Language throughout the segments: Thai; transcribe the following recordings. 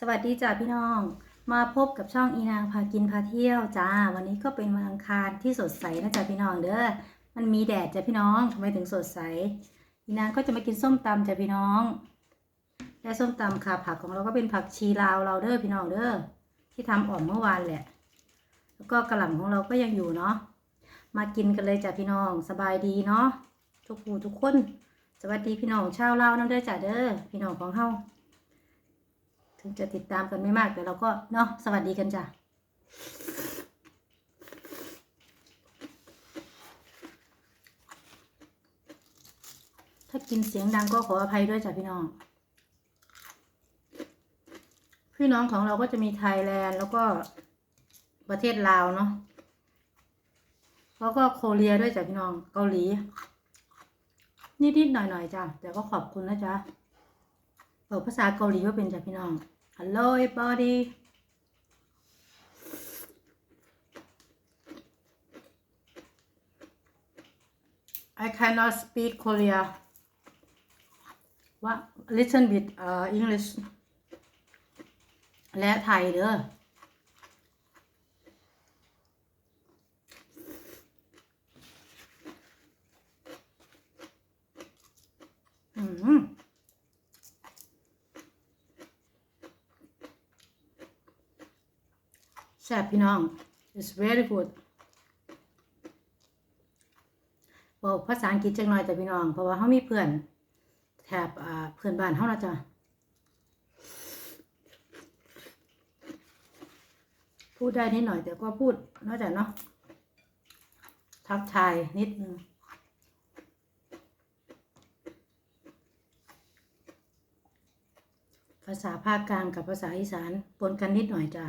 สวัสดีจ้าพี่น้อง มาพบกับช่องอีนางพากินพาเที่ยวจ้า วันนี้ก็เป็นวันอังคารที่สดใสนะจ้าพี่น้องเด้อ มันมีแดดจ้าพี่น้องทำไมถึงสดใส อีนางก็จะมากินส้มตำจ้าพี่น้อง และส้มตำค่ะผักของเราก็เป็นผักชีลาวเราเด้อพี่น้องเด้อที่ทำอ่อมเมื่อวานแหละ แล้วก็กระหล่ำของเราก็ยังอยู่เนาะ มากินกันเลยจ้าพี่น้องสบายดีเนาะทุกผู้ทุกคน สวัสดีพี่น้องชาวลาวน้ำเด้อจ้าเด้อพี่น้องของเฮา ถึงจะติดตามกันไม่มากแต่เราก็เนาะสวัสดีกันจ้ะถ้ากินเสียงดังก็ขออภัยด้วยจ้ะพี่น้อง พี่น้องของเราก็จะมีไทยแลนด์แล้วก็ประเทศลาวเนาะ แล้วก็โคเรียด้วยจ้ะพี่น้องเกาหลี นิดๆหน่อยๆจ้ะแต่ก็ขอบคุณนะจ๊ะ บอกภาษาเกาหลีว่าเป็นจ้ะพี่น้อง Hello everybody I cannot speak Korea what little bit uh, English และไทยเด้ออืม แซ่บพี่น้อง it's very good บอกภาษาอังกฤษจังหน่อยแต่พี่น้อง เพราะว่าเขามีเพื่อนแถบเพื่อนบ้านเขานะจ๊ะพูดได้นิดหน่อยแต่ก็พูดนอกจากเนาะทักทายนิดนึงภาษาภาคกลางกับภาษาอีสานปนกันนิดหน่อยจ้ะ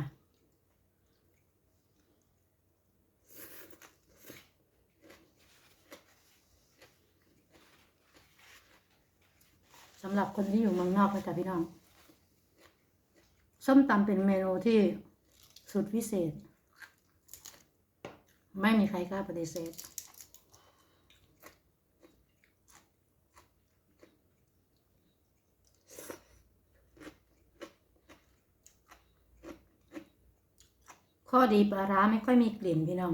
สำหรับคนที่อยู่เมืองนอกนะจ๊ะพี่น้อง ส้มตำเป็นเมนูที่สุดพิเศษ ไม่มีใครกล้าปฏิเสธข้อดีปลาร้าไม่ค่อยมีกลิ่นพี่น้อง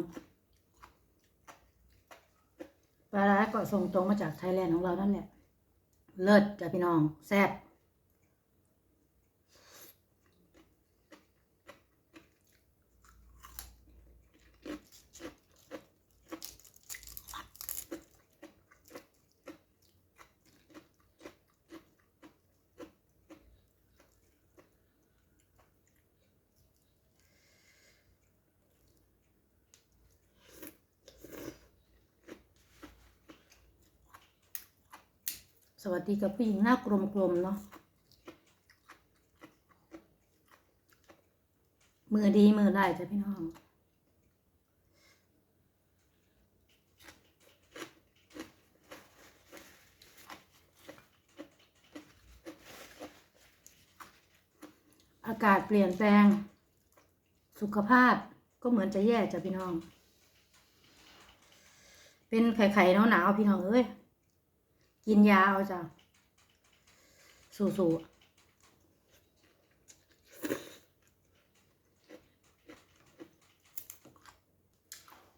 ปลาร้าก็ส่งตรงมาจากไทยแลนด์ของเรานั่นแหละ เลิศจ้ะพี่น้องแซ่บส วัสดีกับผู้หญิงหน้ากลมๆเนาะมือดีมือได้จ้ะพี่น้องอากาศเปลี่ยนแปลง สุขภาพก็เหมือนจะแย่จ้ะพี่น้อง เป็นไข่ๆหนาวๆพี่น้องเอ้ย กินยาเอาจ้ะสู้ๆ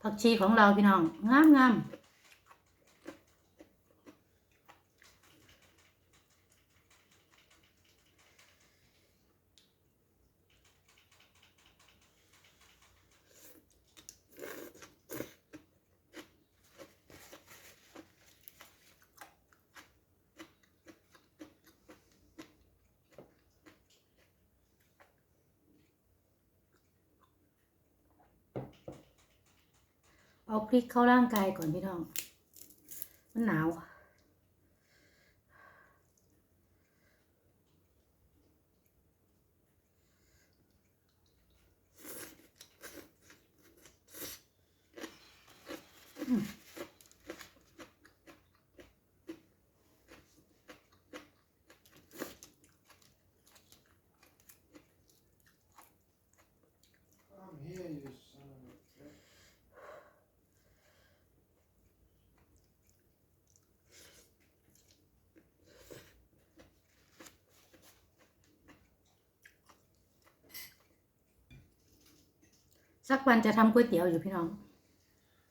ผักชีของเราพี่น้อง งามงาม เอาพริกเข้าร่างกายก่อนพี่น้อง มันหนาวค่ะ สักวันจะทำก๋วยเตี๋ยวอยู่พี่น้อง